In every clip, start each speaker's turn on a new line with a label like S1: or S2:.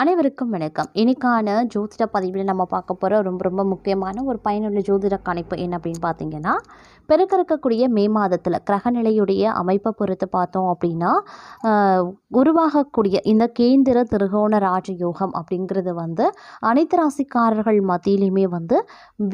S1: அனைவருக்கும் வணக்கம். இன்னைக்கான ஜோதிட பதிவில் நம்ம பார்க்க போகிற ரொம்ப ரொம்ப முக்கியமான ஒரு பயனுள்ள ஜோதிட கணிப்பு என்ன அப்படின்னு பார்த்தீங்கன்னா பிறக்க இருக்கக்கூடிய மே மாதத்தில் கிரகநிலையுடைய அமைப்பை பொறுத்து பார்த்தோம் அப்படின்னா உருவாகக்கூடிய இந்த கேந்திர திருகோண ராஜயோகம் அப்படிங்கிறது வந்து அனைத்து ராசிக்காரர்கள் மத்தியிலையுமே வந்து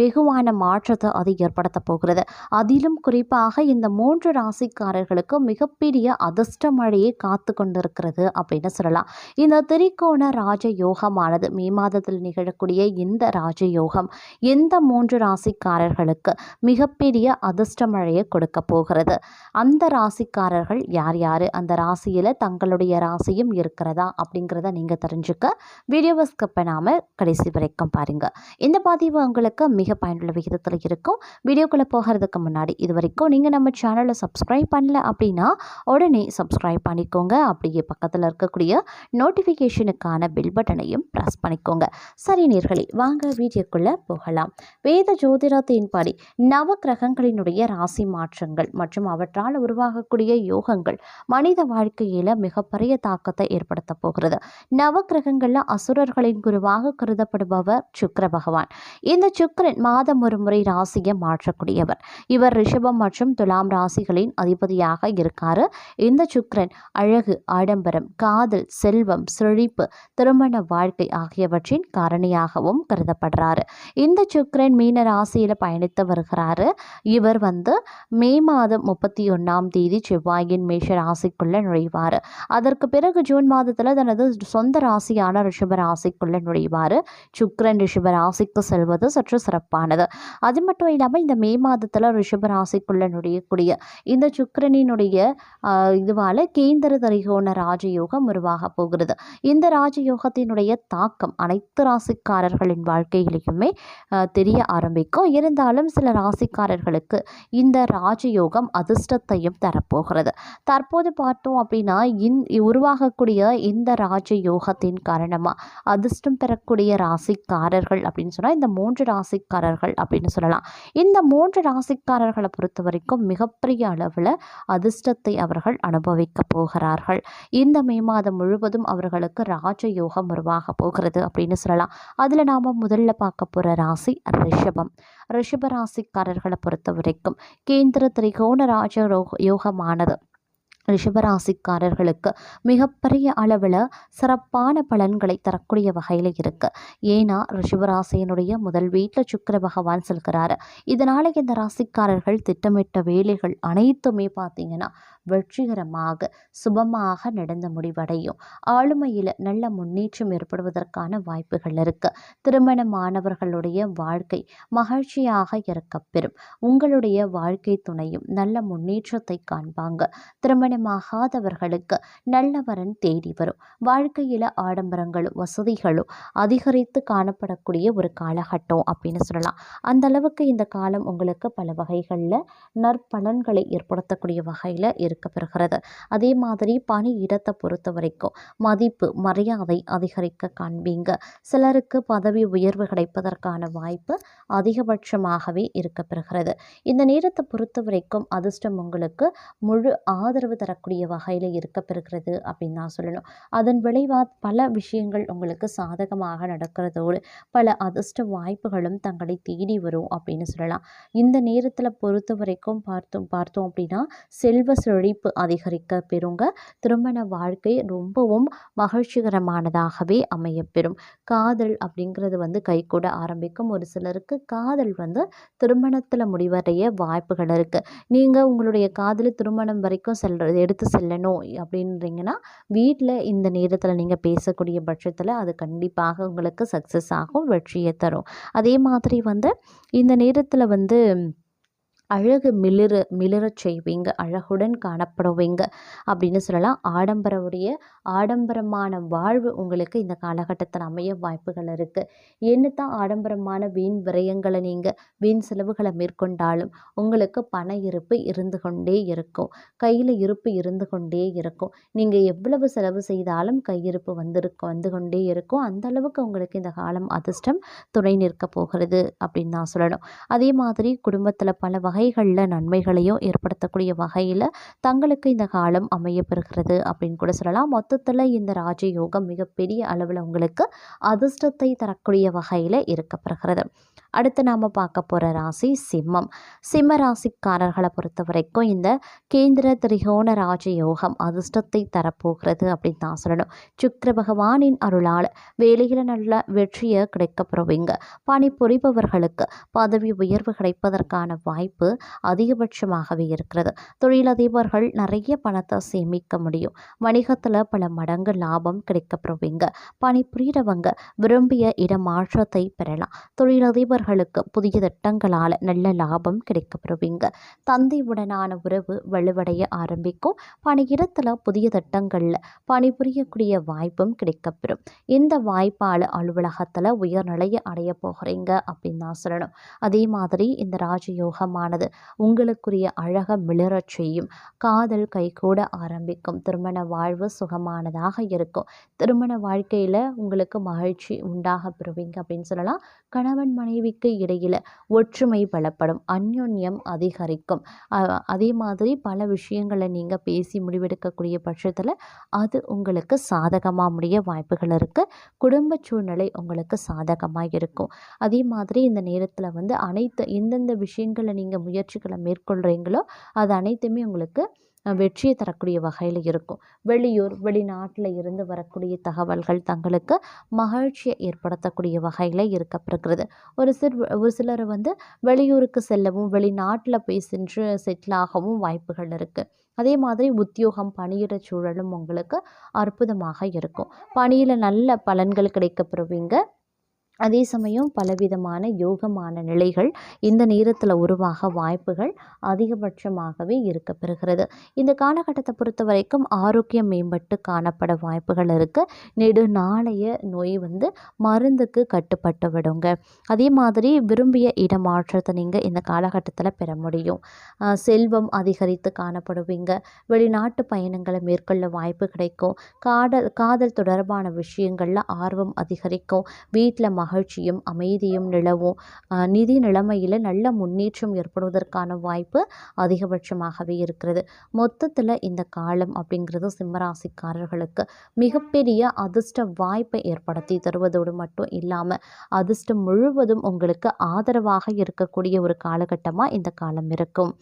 S1: வெகுவான மாற்றத்தை அது ஏற்படுத்த போகிறது. அதிலும் குறிப்பாக இந்த மூன்று ராசிக்காரர்களுக்கு மிகப்பெரிய அதிர்ஷ்ட மழையை காத்து கொண்டிருக்கிறது அப்படின்னு சொல்லலாம். இந்த திரிகோண ராஜயோகமானது. மே மாதத்தில் நிகழக்கூடிய இந்த ராஜயோகம் எந்த மூன்று ராசிக்காரர்களுக்கு மிகப்பெரிய அதிர்ஷ்ட மழையை கொடுக்க போகிறது? அந்த ராசிக்காரர்கள் யார் யார்? அந்த ராசியில் தங்களுடைய ராசியும் இருக்கிறதா? அப்படிங்கிறத நீங்கள் தெரிஞ்சுக்க வீடியோவை ஸ்கிப் பண்ணாமல் கடைசி வரைக்கும் பாருங்கள் இந்த பதிவு உங்களுக்கு மிக பயனுள்ள விகிதத்தில் இருக்கும். வீடியோக்குள்ளே போகிறதுக்கு முன்னாடி இது வரைக்கும் நீங்கள் நம்ம சேனலை சப்ஸ்கிரைப் பண்ணல அப்படின்னா உடனே சப்ஸ்கிரைப் பண்ணிக்கோங்க. அப்படியே பக்கத்தில் இருக்கக்கூடிய நோட்டிஃபிகேஷனுக்கான பில் பெல் பட்டனையும் ப்ரெஸ் பண்ணிக்கோங்க. சரி நேர்களே வாங்க வீடியோக்குள்ளே போகலாம். வேத ஜோதிடத்தின்படி நவ கிரகங்களினுடைய ராசி மாற்றங்கள் மற்றும் அவற்றால் உருவாகக்கூடிய யோகங்கள் மனித வாழ்க்கையில் மிகப்பெரிய தாக்கத்தை ஏற்படுத்த போகிறது. நவ கிரகங்களில் அசுரர்களின் குருவாக கருதப்படுபவர் சுக்கர பகவான். இந்த சுக்கரன் மாதம் ஒரு முறை ராசியை மாற்றக்கூடியவர். இவர் ரிஷபம் மற்றும் துலாம் ராசிகளின் அதிபதியாக இருக்காரு. இந்த சுக்கரன் அழகு ஆடம்பரம் காதல் செல்வம் செழிப்பு திருமண வாழ்க்கை ஆகியவற்றின் காரணியாகவும் கருதப்படுறாரு. இந்த சுக்கிரன் மீன ராசியில் பயணித்து வருகிறாரு. இவர் வந்து மே மாதம் முப்பத்தி ஒன்றாம் தேதி செவ்வாயின் மேஷ ராசிக்குள்ளே நுழைவார். அதற்கு பிறகு ஜூன் மாதத்தில் தனது சொந்த ராசியான ரிஷப ராசிக்குள்ளே நுழைவார். சுக்கரன் ரிஷப ராசிக்கு செல்வது சற்று சிறப்பானது. அது மட்டும் இல்லாமல் இந்த மே மாதத்தில் ரிஷப ராசிக்குள்ளே நுழையக்கூடிய இந்த சுக்கரனினுடைய இதுவால் இதுவால கேந்திர தரிகோண ராஜயோகம் உருவாக போகிறது. இந்த யோகத்தினுடைய தாக்கம் அனைத்து ராசிக்காரர்களின் வாழ்க்கையிலையுமே தெரிய ஆரம்பிக்கும். இருந்தாலும் சில ராசிக்காரர்களுக்கு இந்த ராஜயோகம் அதிர்ஷ்டத்தையும் தரப்போகிறது. தற்போது பார்த்தோம் அப்படின்னா இந் உருவாகக்கூடிய இந்த ராஜயோகத்தின் காரணமாக அதிர்ஷ்டம் பெறக்கூடிய ராசிக்காரர்கள் அப்படின்னு சொன்னால் இந்த மூன்று ராசிக்காரர்கள் அப்படின்னு சொல்லலாம். இந்த மூன்று ராசிக்காரர்களை பொறுத்த வரைக்கும் மிகப்பெரிய அளவில் அதிர்ஷ்டத்தை அவர்கள் அனுபவிக்க போகிறார்கள். இந்த மே மாதம் முழுவதும் அவர்களுக்கு ராஜயோகம் உருவாக போகிறது அப்படின்னு சொல்லலாம். அதில் நாம் முதல்ல பார்க்க போகிற ராசி ரிஷபம். ரிஷப ராசிக்காரர்களை பொறுத்த வரைக்கும் கேந்திர திரிகோண ராஜ ரோக- யோகமானது. ரிஷபராசிக்காரர்களுக்கு மிகப்பெரிய அளவில் சிறப்பான பலன்களை தரக்கூடிய வகையில் இருக்குது ஏன்னா ரிஷபராசியினுடைய முதல் வீட்டில் சுக்கர பகவான் செல்கிறாரு. இதனால் இந்த ராசிக்காரர்கள் திட்டமிட்ட வேலைகள் அனைத்துமே பார்த்தீங்கன்னா வெற்றிகரமாக சுபமாக நடந்து முடிவடையும். ஆளுமையில் நல்ல முன்னேற்றம் ஏற்படுவதற்கான வாய்ப்புகள் இருக்குது திருமணமானவர்களுடைய வாழ்க்கை மகிழ்ச்சியாக இருக்கப்பெறும். உங்களுடைய வாழ்க்கை துணையும் நல்ல முன்னேற்றத்தை காண்பாங்க. திருமண திருமணமாகாதவர்களுக்கு நல்ல வரன் தேடி வரும். வாழ்க்கையில் ஆடம்பரங்களும் வசதிகளும் அதிகரித்து காணப்படக்கூடிய ஒரு காலகட்டம் அப்படின்னு சொல்லலாம். அந்த அளவுக்கு இந்த காலம் உங்களுக்கு பல வகைகளில் நற்பலன்களை ஏற்படுத்தக்கூடிய வகையில் இருக்கப்பெறுகிறது. அதே மாதிரி பணி இடத்தை பொறுத்த வரைக்கும் மதிப்பு மரியாதை அதிகரிக்க காண்பீங்க. சிலருக்கு பதவி உயர்வு கிடைப்பதற்கான வாய்ப்பு அதிகபட்சமாகவே இருக்கப்பெறுகிறது. இந்த நேரத்தை பொறுத்த வரைக்கும் அதிர்ஷ்டம் உங்களுக்கு முழு ஆதரவு தரக்கூடிய வகையில் இருக்கப்பெறுகிறது அப்படின்னு தான் சொல்லணும். அதன் விளைவாக பல விஷயங்கள் உங்களுக்கு சாதகமாக நடக்கிறதோடு பல அதிர்ஷ்ட வாய்ப்புகளும் தங்களை தேடி வரும் அப்படின்னு சொல்லலாம். இந்த நேரத்தில் பொறுத்த வரைக்கும் பார்த்தோம் பார்த்தோம் அப்படின்னா செல்வ செழிப்பு அதிகரிக்க பெறுங்க. திருமண வாழ்க்கை ரொம்பவும் மகிழ்ச்சிகரமானதாகவே அமையப்பெறும். காதல் அப்படிங்கிறது வந்து கைகூட ஆரம்பிக்கும். ஒரு சிலருக்கு காதல் வந்து திருமணத்தில் முடிவடைய வாய்ப்புகள் இருக்குது நீங்கள் உங்களுடைய காதல் திருமணம் வரைக்கும் செல்ற எடுத்து செல்லணும் அப்படின்றீங்கன்னா வீட்டில் இந்த நேரத்தில் நீங்கள் பேசக்கூடிய பட்சத்தில் அது கண்டிப்பாக உங்களுக்கு சக்ஸஸ் ஆகும் வெற்றியை தரும். அதே மாதிரி வந்து இந்த நேரத்தில் வந்து அழகு மிளிர மிளிரச் செய்வீங்க அழகுடன் காணப்படுவீங்க அப்படின்னு சொல்லலாம். ஆடம்பரவுடைய ஆடம்பரமான வாழ்வு உங்களுக்கு இந்த காலகட்டத்தில் அமைய வாய்ப்புகள் இருக்குது என்ன தான் ஆடம்பரமான வீண் விரயங்களை நீங்கள் வீண் செலவுகளை மேற்கொண்டாலும் உங்களுக்கு பண இருப்பு இருந்து கொண்டே இருக்கும். கையில் இருப்பு இருந்து கொண்டே இருக்கும். நீங்கள் எவ்வளவு செலவு செய்தாலும் கையிருப்பு வந்திருக்க வந்து கொண்டே இருக்கும். அந்த அளவுக்கு உங்களுக்கு இந்த காலம் அதிர்ஷ்டம் துணை நிற்க போகிறது அப்படின்னு நான் சொல்லணும். அதே மாதிரி குடும்பத்தில் பல வகை வகைகளில் நன்மைகளையும் ஏற்படுத்தக்கூடிய வகையில் தங்களுக்கு இந்த காலம் அமையப்பெறுகிறது அப்படின்னு கூட சொல்லலாம். மொத்தத்தில் இந்த ராஜயோகம் மிகப்பெரிய அளவில் உங்களுக்கு அதிர்ஷ்டத்தை தரக்கூடிய வகையில் இருக்கப்பெறுகிறது. அடுத்து நாம் பார்க்க போகிற ராசி சிம்மம். சிம்ம ராசிக்காரர்களை பொறுத்த வரைக்கும் இந்த கேந்திர திரிகோண ராஜயோகம் அதிர்ஷ்டத்தை தரப்போகிறது அப்படின்னு தான் சொல்லணும். சுக்கர பகவானின் அருளால் வேலையில் நல்ல வெற்றியை கிடைக்கப்படுவீங்க பணி புரிபவர்களுக்கு பதவி உயர்வு கிடைப்பதற்கான வாய்ப்பு அதிகபட்சமாகவே இருக்கிறது. தொழிலதிபர்கள் நிறைய பணத்தை சேமிக்க முடியும். வணிகத்தில் பல மடங்கு லாபம் கிடைக்கப்படுவீங்க. பணிபுரியறவங்க விரும்பிய இடமாற்றத்தை பெறலாம். தொழிலதிபர்களுக்கு புதிய திட்டங்களால் நல்ல லாபம் கிடைக்கப்படுவீங்க. தந்தையுடனான உறவு வலுவடைய ஆரம்பிக்கும். பணியிடத்தில் புதிய திட்டங்களில் பணிபுரியக்கூடிய வாய்ப்பும் கிடைக்கப்பெறும். இந்த வாய்ப்பால் அலுவலகத்தில் உயர்நிலையை அடைய போகிறீங்க அப்படின்னு தான் சொல்லணும். அதே மாதிரி இந்த ராஜயோகமான ஆனது உங்களுக்குரிய அழக மிளறச் செய்யும். காதல் கைகூட ஆரம்பிக்கும். திருமண வாழ்வு சுகமானதாக இருக்கும். திருமண வாழ்க்கையில் உங்களுக்கு மகிழ்ச்சி உண்டாக பெறுவீங்க அப்படின்னு சொல்லலாம். கணவன் மனைவிக்கு இடையில் ஒற்றுமை பலப்படும். அந்யோன்யம் அதிகரிக்கும். அதே மாதிரி பல விஷயங்களை நீங்கள் பேசி முடிவெடுக்கக்கூடிய பட்சத்தில் அது உங்களுக்கு சாதகமாக முடிய வாய்ப்புகள் இருக்குது குடும்ப சூழ்நிலை உங்களுக்கு சாதகமாக இருக்கும். அதே மாதிரி இந்த நேரத்தில் வந்து அனைத்து எந்தெந்த விஷயங்களை நீங்கள் முயற்சிகளை மேற்கொள்கிறீங்களோ அது அனைத்துமே உங்களுக்கு வெற்றியை தரக்கூடிய வகையில் இருக்கும். வெளியூர் வெளிநாட்டில் இருந்து வரக்கூடிய தகவல்கள் தங்களுக்கு மகிழ்ச்சியை ஏற்படுத்தக்கூடிய வகையில் இருக்கப்படுகிறது ஒரு சிறு ஒரு சிலர் வந்து வெளியூருக்கு செல்லவும் வெளிநாட்டில் போய் சென்று செட்டில் ஆகவும் வாய்ப்புகள் இருக்குது அதே மாதிரி உத்தியோகம் பணியிட சூழலும் உங்களுக்கு அற்புதமாக இருக்கும். பணியில் நல்ல பலன்கள் கிடைக்கப்பெறுவீங்க. அதே சமயம் பலவிதமான யோகமான நிலைகள் இந்த நேரத்தில் உருவாக வாய்ப்புகள் அதிகபட்சமாகவே இருக்க பெறுகிறது. இந்த காலகட்டத்தை பொறுத்த வரைக்கும் ஆரோக்கியம் மேம்பட்டு காணப்பட வாய்ப்புகள் இருக்குது நெடு நாளைய நோய் வந்து மருந்துக்கு கட்டுப்பட்டு விடுங்க. அதே மாதிரி விரும்பிய இடமாற்றத்தை நீங்கள் இந்த காலகட்டத்தில் பெற முடியும். செல்வம் அதிகரித்து காணப்படுவீங்க. வெளிநாட்டு பயணங்களை மேற்கொள்ள வாய்ப்பு கிடைக்கும். காதல் காதல் தொடர்பான விஷயங்களில் ஆர்வம் அதிகரிக்கும். வீட்டில் மகிழ்ச்சியும் அமைதியும் நிலவும். நிதி நிலைமையில் நல்ல முன்னேற்றம் ஏற்படுவதற்கான வாய்ப்பு அதிகபட்சமாகவே இருக்கிறது. மொத்தத்தில் இந்த காலம் அப்படிங்கிறது சிம்மராசிக்காரர்களுக்கு மிகப்பெரிய அதிர்ஷ்ட வாய்ப்பை ஏற்படுத்தி தருவதோடு மட்டும் இல்லாமல் அதிர்ஷ்டம் முழுவதும் உங்களுக்கு ஆதரவாக இருக்கக்கூடிய ஒரு காலகட்டமாக இந்த காலம் இருக்கும்.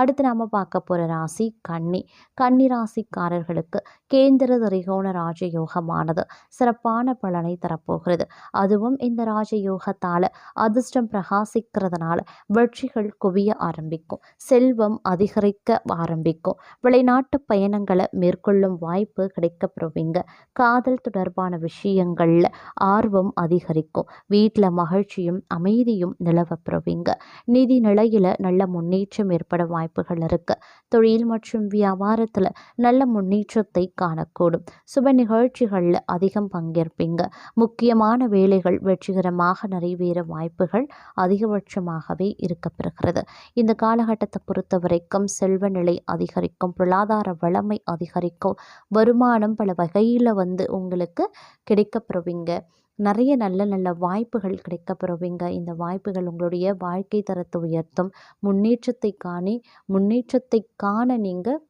S1: அடுத்து நாம் பார்க்க போகிற ராசி கன்னி. கன்னி ராசிக்காரர்களுக்கு கேந்திர திரிகோண ராஜயோகமானது சிறப்பான பலனை தரப்போகிறது. அதுவும் இந்த ராஜயோகத்தால் அதிர்ஷ்டம் பிரகாசிக்கிறதுனால வெற்றிகள் குவிய ஆரம்பிக்கும். செல்வம் அதிகரிக்க ஆரம்பிக்கும். வெளிநாட்டு பயணங்களை மேற்கொள்ளும் வாய்ப்பு கிடைக்கப்பெறுவீங்க காதல் தொடர்பான விஷயங்களில் ஆர்வம் அதிகரிக்கும். வீட்டில் மகிழ்ச்சியும் அமைதியும் நிலவப்பெறுவீங்க. நிதி நிலையில் நல்ல முன்னேற்றம் ஏற்பட வாய்ப்புகள் இருக்கு. தொழில் மற்றும் வியாபாரத்தில் நல்ல முன்னேற்றத்தை காணக்கூடும். சுப நிகழ்ச்சிகளில் அதிகம் பங்கேற்பீங்க. முக்கியமான வேலைகள் வெற்றி வெற்றிகரமாக நிறைவேற வாய்ப்புகள் அதிகபட்சமாகவே இருக்கப்பெறுகிறது. இந்த காலகட்டத்தை பொறுத்த வரைக்கும் செல்வ நிலை அதிகரிக்கும் பொருளாதார வளமை அதிகரிக்கும் வருமானம் பல வகையில் வந்து உங்களுக்கு கிடைக்கப்பெறுவீங்க. நிறைய நல்ல நல்ல வாய்ப்புகள் கிடைக்கப்பெறுவீங்க. இந்த வாய்ப்புகள் உங்களுடைய வாழ்க்கை தரத்தை உயர்த்தும். முன்னேற்றத்தை காணி முன்னேற்றத்தை காண நீங்கள்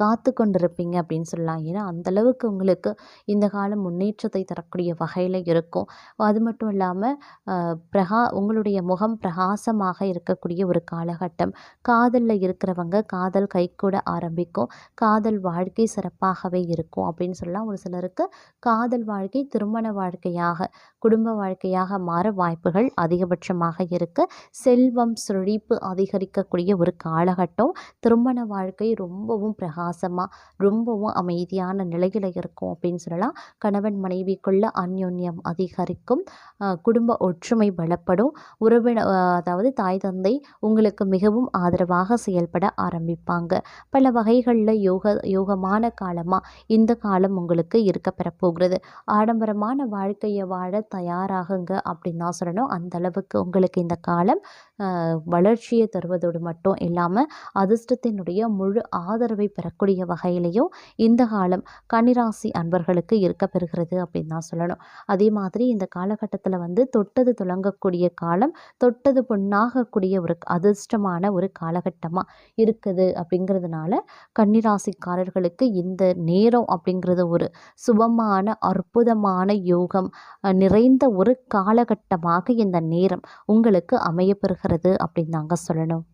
S1: காத்து கொண்டிருப்பீங்க அப்படின்னு சொல்லலாம். ஏன்னா அந்தளவுக்கு உங்களுக்கு இந்த காலம் முன்னேற்றத்தை தரக்கூடிய வகையில் இருக்கும். அது மட்டும் இல்லாமல் பிரகா உங்களுடைய முகம் பிரகாசமாக இருக்கக்கூடிய ஒரு காலகட்டம். காதலில் இருக்கிறவங்க காதல் கைக்கூட ஆரம்பிக்கும். காதல் வாழ்க்கை சிறப்பாகவே இருக்கும் அப்படின்னு சொல்லலாம். ஒரு சிலருக்கு காதல் வாழ்க்கை திருமண வாழ்க்கையாக குடும்ப வாழ்க்கையாக மாற வாய்ப்புகள் அதிகபட்சமாக இருக்குது செல்வம் செழிப்பு அதிகரிக்கக்கூடிய ஒரு காலகட்டம். திருமண வாழ்க்கை ரொம்பவும் பிரகாசமாக ரொம்பவும் அமைதியான நிலையில் இருக்கும் அப்படின்னு சொல்லலாம். கணவன் மனைவிக்குள்ள அந்யோன்யம் அதிகரிக்கும். குடும்ப ஒற்றுமை பலப்படும். உறவின அதாவது தாய் தந்தை உங்களுக்கு மிகவும் ஆதரவாக செயல்பட ஆரம்பிப்பாங்க. பல வகைகளில் யோக யோகமான காலமாக இந்த காலம் உங்களுக்கு இருக்க பெறப்போகிறது. ஆடம்பரமான வாழ்க்கையை வாழ தயாராகுங்க அப்படின்னு தான் சொல்லணும். அந்த அளவுக்கு உங்களுக்கு இந்த காலம் வளர்ச்சியை தருவதோடு மட்டும் இல்லாமல் அதிர்ஷ்டத்தினுடைய முழு ஆதரவை பெறக்கூடிய வகையிலையும் இந்த காலம் கன்னிராசி அன்பர்களுக்கு இருக்க பெறுகிறது அப்படின்னு தான் சொல்லணும். அதே மாதிரி இந்த காலகட்டத்தில் வந்து தொட்டது துளங்கக்கூடிய காலம் தொட்டது பொண்ணாகக்கூடிய ஒரு அதிர்ஷ்டமான ஒரு காலகட்டமாக இருக்குது அப்படிங்கிறதுனால கன்னிராசிக்காரர்களுக்கு இந்த நேரம் அப்படிங்கிறது ஒரு சுபமான அற்புதமான யோகம் நிறைந்த ஒரு காலகட்டமாக இந்த நேரம் உங்களுக்கு அமையப்பெறுகிறது அப்படின்னு தாங்க சொல்லணும்.